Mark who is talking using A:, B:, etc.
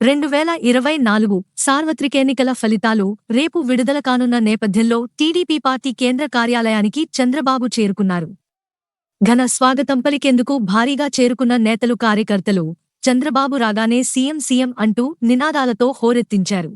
A: రెండు వేల ఇరవై నాలుగు సార్వత్రిక ఎన్నికల ఫలితాలు రేపు విడుదల కానున్న నేపథ్యంలో టీడీపీ పార్టీ కేంద్ర కార్యాలయానికి చంద్రబాబు చేరుకున్నారు. ఘన స్వాగతం పలికేందుకు భారీగా చేరుకున్న నేతలు కార్యకర్తలు చంద్రబాబు రాగానే సీఎం సీఎం అంటూ నినాదాలతో హోరెత్తించారు.